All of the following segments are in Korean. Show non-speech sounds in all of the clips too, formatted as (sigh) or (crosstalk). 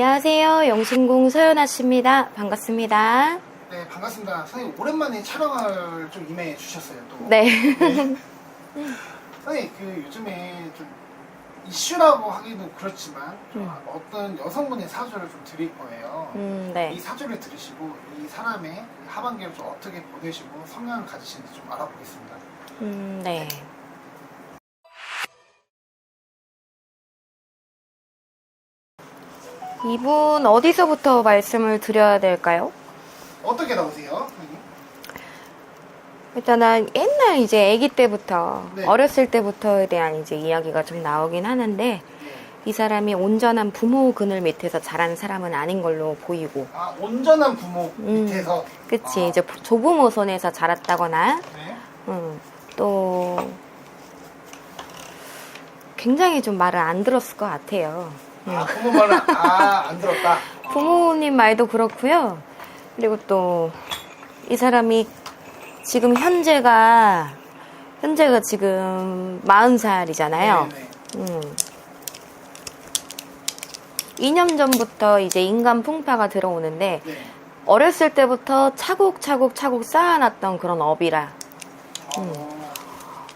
안녕하세요. 영신공 서연아 씨입니다. 반갑습니다. 네, 반갑습니다. 선생님, 오랜만에 촬영을 좀 임해 주셨어요, 또. 네. 선생님, 그 요즘에 좀 이슈라고 하기도 그렇지만, 좀 음. 어떤 여성분의 사주를 좀 드릴 거예요. 음, 이 네. 사주를 들으시고, 이 사람의 하반기를 좀 어떻게 보내시고, 성향을 가지시는지 좀 알아보겠습니다. 음, 네. 이분 어디서부터 말씀을 드려야 될까요? 어떻게 나오세요? 일단은 옛날 이제 아기 때부터 네. 어렸을 때부터에 대한 이제 이야기가 좀 나오긴 하는데 네. 이 사람이 온전한 부모 그늘 밑에서 자란 사람은 아닌 걸로 보이고 아, 온전한 부모 음. 밑에서. 그치 아, 이제 조부모 손에서 자랐다거나 네. 음, 또 굉장히 좀 말을 안 들었을 것 같아요. 음. 아, 부모 말을, 아, 안 들었다. 부모님 말도 그렇고요. 그리고 또 이 사람이 지금 현재가 현재가 지금 40살이잖아요. 네, 네. 음. 2년 전부터 이제 인간 풍파가 들어오는데 네. 어렸을 때부터 차곡차곡 차곡 쌓아놨던 그런 업이라 음. 어,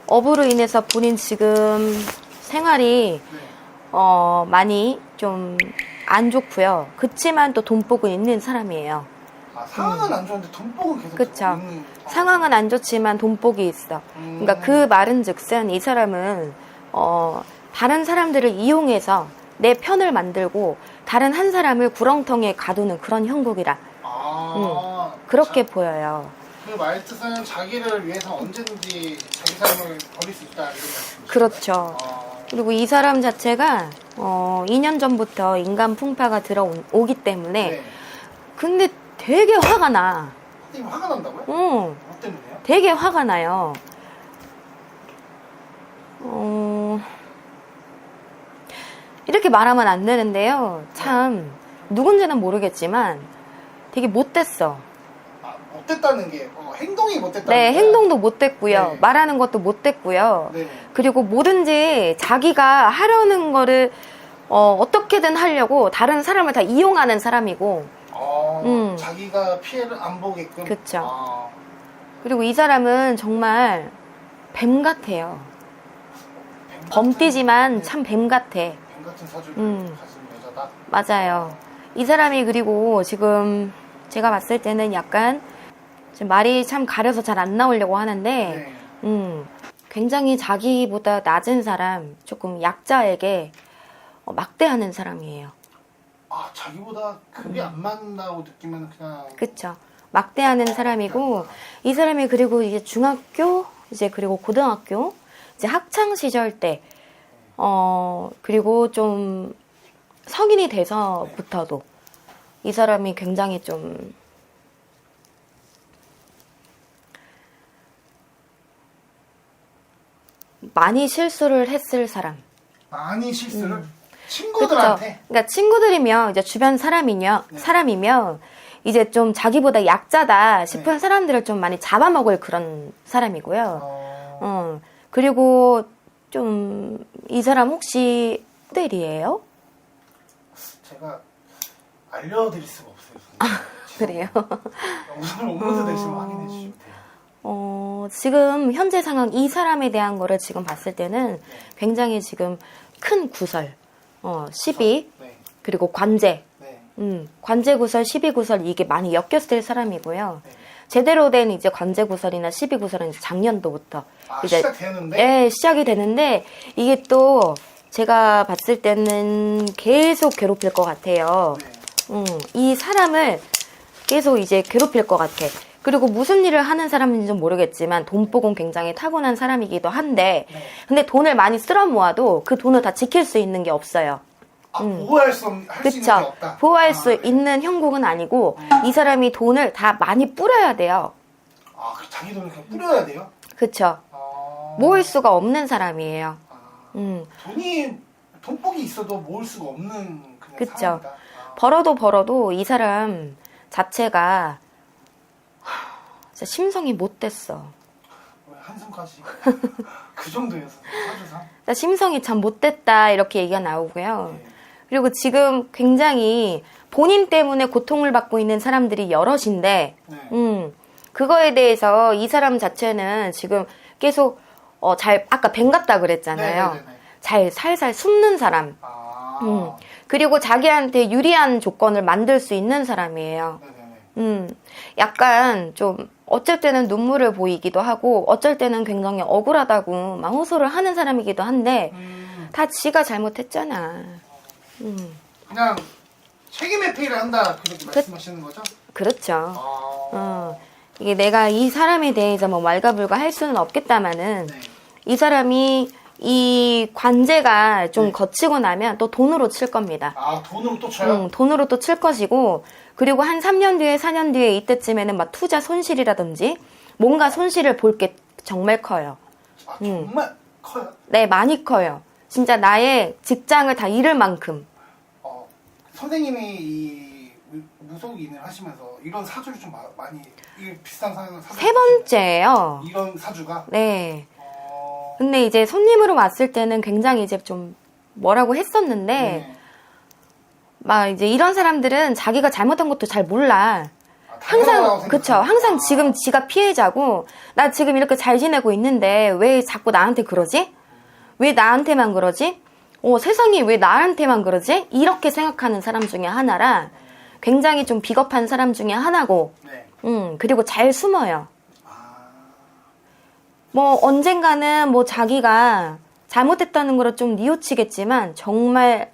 업으로 인해서 본인 지금 생활이 네. 어, 많이 좀 안 좋고요. 그치만 또 돈복은 있는 사람이에요. 아, 상황은 안 좋은데 돈복은 계속 음. 그쵸. 있는- 아. 상황은 안 좋지만 돈복이 있어. 음. 그러니까 그 말은 즉슨 이 사람은 어, 다른 사람들을 이용해서 내 편을 만들고 다른 한 사람을 구렁텅이에 가두는 그런 형국이라 아, 그렇게 보여요. 그 말뜻은 자기를 위해서 언제든지 자기 삶을 버릴 수 있다 이런? 그렇죠. 아, 그리고 이 사람 자체가 어, 2년 전부터 인간 풍파가 들어오기 때문에 네. 근데 되게 화가 나. 선생님 화가 난다고요? 어, 뭐 때문에요? 되게 화가 나요. 어, 이렇게 말하면 안 되는데요. 참, 누군지는 모르겠지만 되게 못됐어. 아, 못됐다는 게 어, 행동이 못됐다는 네, 게 행동도 못됐고요. 네. 말하는 것도 못됐고요. 네. 그리고 뭐든지 자기가 하려는 거를 어, 어떻게든 하려고 다른 사람을 다 이용하는 사람이고, 어, 음. 자기가 피해를 안 보게끔 그쵸. 아, 그리고 이 사람은 정말 뱀 같아요. 뱀 같은- 범띠지만 네, 참뱀 같아. 뱀 같은 사주를 음. 가진 여자다 맞아요. 이 사람이 그리고 지금 제가 봤을 때는 약간 지금 말이 참 가려서 잘 안 나오려고 하는데, 네. 음, 굉장히 자기보다 낮은 사람, 조금 약자에게 어, 막대하는 사람이에요. 아 자기보다 그게 음. 안 맞는다고 느끼면 그냥 그쵸. 막대하는 사람이고, 이 사람이 그리고 이제 중학교, 이제 그리고 고등학교, 이제 학창 시절 때, 어, 그리고 좀 성인이 돼서부터도 이 사람이 굉장히 좀 많이 실수를 했을 사람. 많이 실수를 그쵸. 친구들한테 그러니까 친구들이면 이제 주변 사람이며 네. 사람이면 이제 좀 자기보다 약자다 싶은 네. 사람들을 좀 많이 잡아먹을 그런 사람이고요. 어, 어, 그리고 좀 이 사람 혹시 모델이에요? 제가 알려드릴 수가 없어요. 그래요? 영상을 오면서 되시면 확인해 주시면 돼요. 어, 지금 현재 상황 이 사람에 대한 거를 지금 봤을 때는 굉장히 지금 큰 구설, 어, 시비, 네, 그리고 관제, 네, 음, 관제 구설, 시비 구설 이게 많이 엮였을 사람이고요. 네. 제대로 된 이제 관제 구설이나 시비 구설은 이제 작년도부터 아, 이제 시작되는데 예, 시작이 되는데 이게 또 제가 봤을 때는 계속 괴롭힐 것 같아요. 네. 음, 이 사람을 계속 이제 괴롭힐 것 같아. 그리고 무슨 일을 하는 사람인지 는 모르겠지만 돈복은 굉장히 타고난 사람이기도 한데 네. 근데 돈을 많이 쓸어 모아도 그 돈을 다 지킬 수 있는 게 없어요. 아, 보호할 수, 없- 할수 있는 게 그쵸? 없다. 보호할 아, 수 네. 있는 형국은 아니고 이 사람이 돈을 다 많이 뿌려야 돼요. 아, 그 자기 돈을 그냥 뿌려야 돼요? 그쵸? 아, 모을 수가 없는 사람이에요. 아, 음. 돈이 돈복이 있어도 모을 수가 없는 그냥 그쵸. 사람이다. 아, 벌어도 벌어도 이 사람 자체가 하, 진짜 심성이 못됐어. 왜 한숨까지 그 정도였어. 심성이 참 못됐다 이렇게 얘기가 나오고요. 네. 그리고 지금 굉장히 본인 때문에 고통을 받고 있는 사람들이 여럿인데, 네. 음, 그거에 대해서 이 사람 자체는 지금 계속, 어, 잘, 아까 뱀 같다 그랬잖아요. 네네네네. 잘 살살 숨는 사람. 아. 음. 그리고 자기한테 유리한 조건을 만들 수 있는 사람이에요. 네네네. 음, 약간 좀, 어쩔 때는 눈물을 보이기도 하고, 어쩔 때는 굉장히 억울하다고 막 호소를 하는 사람이기도 한데, 음, 다 지가 잘못했잖아. 음, 그냥 책임 회피를 한다 그렇게 말씀하시는 거죠? 그렇죠. 아. 어, 이게 내가 이 사람에 대해서 뭐 말가불가 할 수는 없겠다마는, 네. 이 사람이 이 관제가 좀 네. 거치고 나면 또 돈으로 칠 겁니다. 아 돈으로 또 쳐요? 응, 돈으로 또 칠 것이고, 그리고 한 3년 뒤에, 4년 뒤에 이때쯤에는 막 투자 손실이라든지, 뭔가 손실을 볼 게 정말 커요. 아 음. 정말 커요? 네, 많이 커요. 진짜 나의 직장을 다 잃을 만큼. 어, 선생님이 이 무- 무속인을 하시면서 이런 사주를 좀 마- 많이 이 비슷한 사주 세 번째예요. 이런 사주가 네. 어, 근데 이제 손님으로 왔을 때는 굉장히 이제 좀 뭐라고 했었는데, 네. 막 이제 이런 사람들은 자기가 잘못한 것도 잘 몰라. 아, 항상. 그쵸 항상 아, 지금 지가 피해자고 나 지금 이렇게 잘 지내고 있는데 왜 자꾸 나한테 그러지 왜 나한테만 그러지 어 세상이 왜 나한테만 그러지 이렇게 생각하는 사람 중에 하나라 굉장히 좀 비겁한 사람 중에 하나고 네. 음 그리고 잘 숨어요 아, 뭐 언젠가는 뭐 자기가 잘못했다는 거로 좀 뉘우치겠지만 정말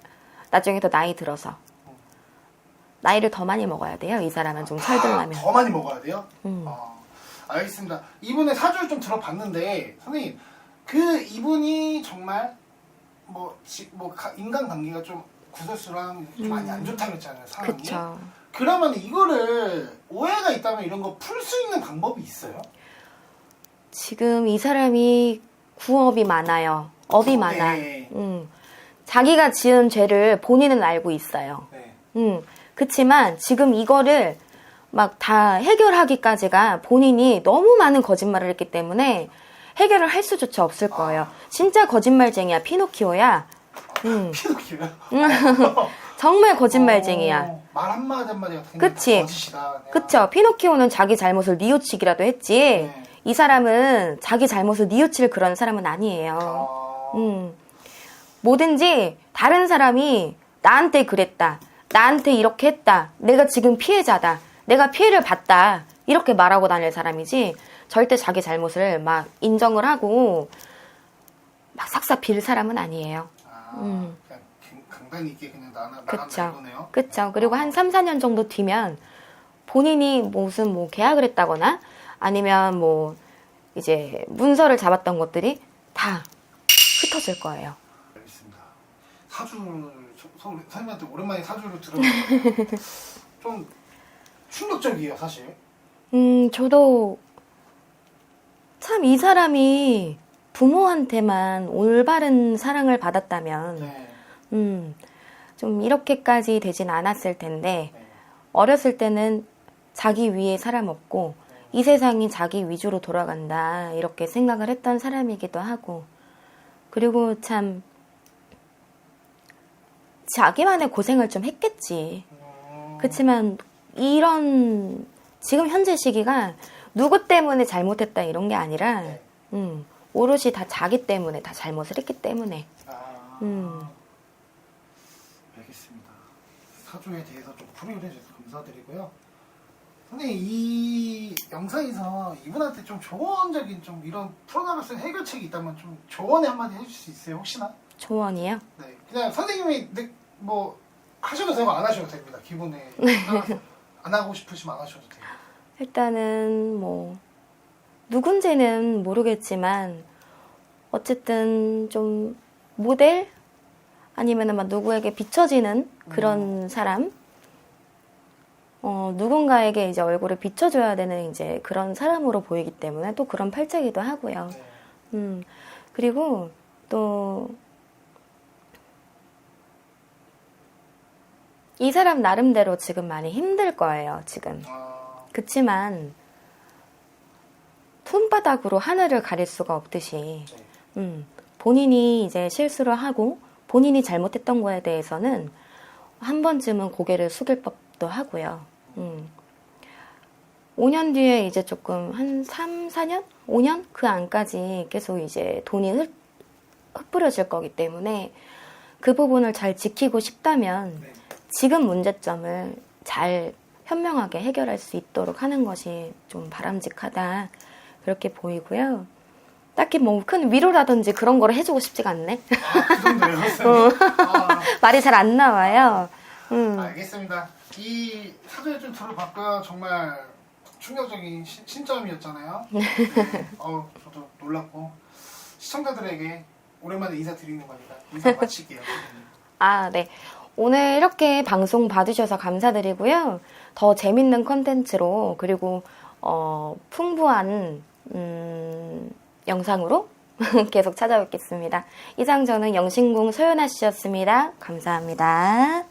나중에 더 나이 들어서 나이를 더 많이 먹어야 돼요 이 사람은 좀 철들려면 아, 더 많이 먹어야 돼요? 음. 아, 알겠습니다. 이분의 사주를 좀 들어봤는데 선생님 그 이분이 정말 뭐, 지, 뭐 가- 인간관계가 좀 구설수랑 좀 많이 안 좋다고 했잖아요 상황이. 음. 그쵸 그러면 이거를 오해가 있다면 이런 거 풀 수 있는 방법이 있어요? 지금 이 사람이 구업이 많아요. 업이 네. 많아. 음. 자기가 지은 죄를 본인은 알고 있어요. 네. 음. 그치만 지금 이거를 막 다 해결하기까지가 본인이 너무 많은 거짓말을 했기 때문에 해결을 할 수조차 없을 거예요. 진짜 거짓말쟁이야. 피노키오야. 음. (laughs) 피노키오요? (laughs) 정말 거짓말쟁이야. 어, 말 한마디 한마디 같은 게 그치. 다 거짓이다. 그쵸. 피노키오는 자기 잘못을 뉘우치기라도 했지. 네. 이 사람은 자기 잘못을 뉘우칠 그런 사람은 아니에요. 어, 음. 뭐든지 다른 사람이 나한테 그랬다. 나한테 이렇게 했다. 내가 지금 피해자다. 내가 피해를 봤다. 이렇게 말하고 다닐 사람이지 절대 자기 잘못을 막 인정을 하고 막 싹싹 빌 사람은 아니에요. 아, 음. 그냥 강- 강단이 있게 그냥 나나 나간다 그쵸. 그쵸. 그리고 한 3, 4년 정도 뒤면 본인이 무슨 뭐 계약을 했다거나 아니면 뭐 이제 문서를 잡았던 것들이 다 흩어질 거예요. 알겠습니다. 서- 선생님한테 오랜만에 사주를 들었는데 (laughs) 좀 충격적이에요 사실. 음, 저도 참 이 사람이 부모한테만 올바른 사랑을 받았다면, 네. 음, 좀 이렇게까지 되진 않았을 텐데, 네. 어렸을 때는 자기 위에 사람 없고, 이 세상이 자기 위주로 돌아간다, 이렇게 생각을 했던 사람이기도 하고, 그리고 참, 자기만의 고생을 좀 했겠지. 음, 그렇지만 이런 지금 현재 시기가 누구 때문에 잘못했다 이런 게 아니라 네. 음, 오롯이 다 자기 때문에 다 잘못을 했기 때문에 아, 음. 알겠습니다. 사주에 대해서 좀 풀이를 해주셔서 감사드리고요. 선생님 이 영상에서 이분한테 좀 조언적인 좀 이런 풀어나갈 수 있는 해결책이 있다면 좀 조언에 한마디 해줄 수 있어요 혹시나? 조언이요. 네, 그냥 선생님이 느- 뭐 하셔도 되고 안 하셔도 됩니다. 기분에 따라서 (laughs) 안 하고 싶으시면 안 하셔도 돼요. 일단은 뭐 누군지는 모르겠지만 어쨌든 좀 모델 아니면은 막 누구에게 비춰지는 그런 사람 어 누군가에게 이제 얼굴을 비춰줘야 되는 이제 그런 사람으로 보이기 때문에 또 그런 팔자기도 하고요. 네. 음 그리고 또 이 사람 나름대로 지금 많이 힘들 거예요, 지금. 아, 그치만 손바닥으로 하늘을 가릴 수가 없듯이 네. 음, 본인이 이제 실수를 하고 본인이 잘못했던 거에 대해서는 한 번쯤은 고개를 숙일 법 도 하고요. 음. 5년 뒤에 이제 조금 한 3, 4년? 5년? 그 안까지 계속 이제 돈이 흩, 흩뿌려질 거기 때문에 그 부분을 잘 지키고 싶다면 네. 지금 문제점을 잘 현명하게 해결할 수 있도록 하는 것이 좀 바람직하다. 그렇게 보이고요. 딱히 뭐 큰 위로라든지 그런 거를 해주고 싶지가 않네. 아, 그 (laughs) 선생님. 아, (laughs) 말이 잘 안 나와요. 음. 알겠습니다. 이 사전에 좀 들어봤고요. 정말 충격적인 시- 신점이었잖아요. 네. 어, 저도 놀랐고 시청자들에게 오랜만에 인사드리는 거니까 인사. 선생님. (laughs) 아, 네. 오늘 이렇게 방송 봐주셔서 감사드리고요. 더 재밌는 컨텐츠로 그리고 어, 풍부한 음, 영상으로 (laughs) 계속 찾아뵙겠습니다. 이상 저는 영신궁 소연아 씨였습니다. 감사합니다.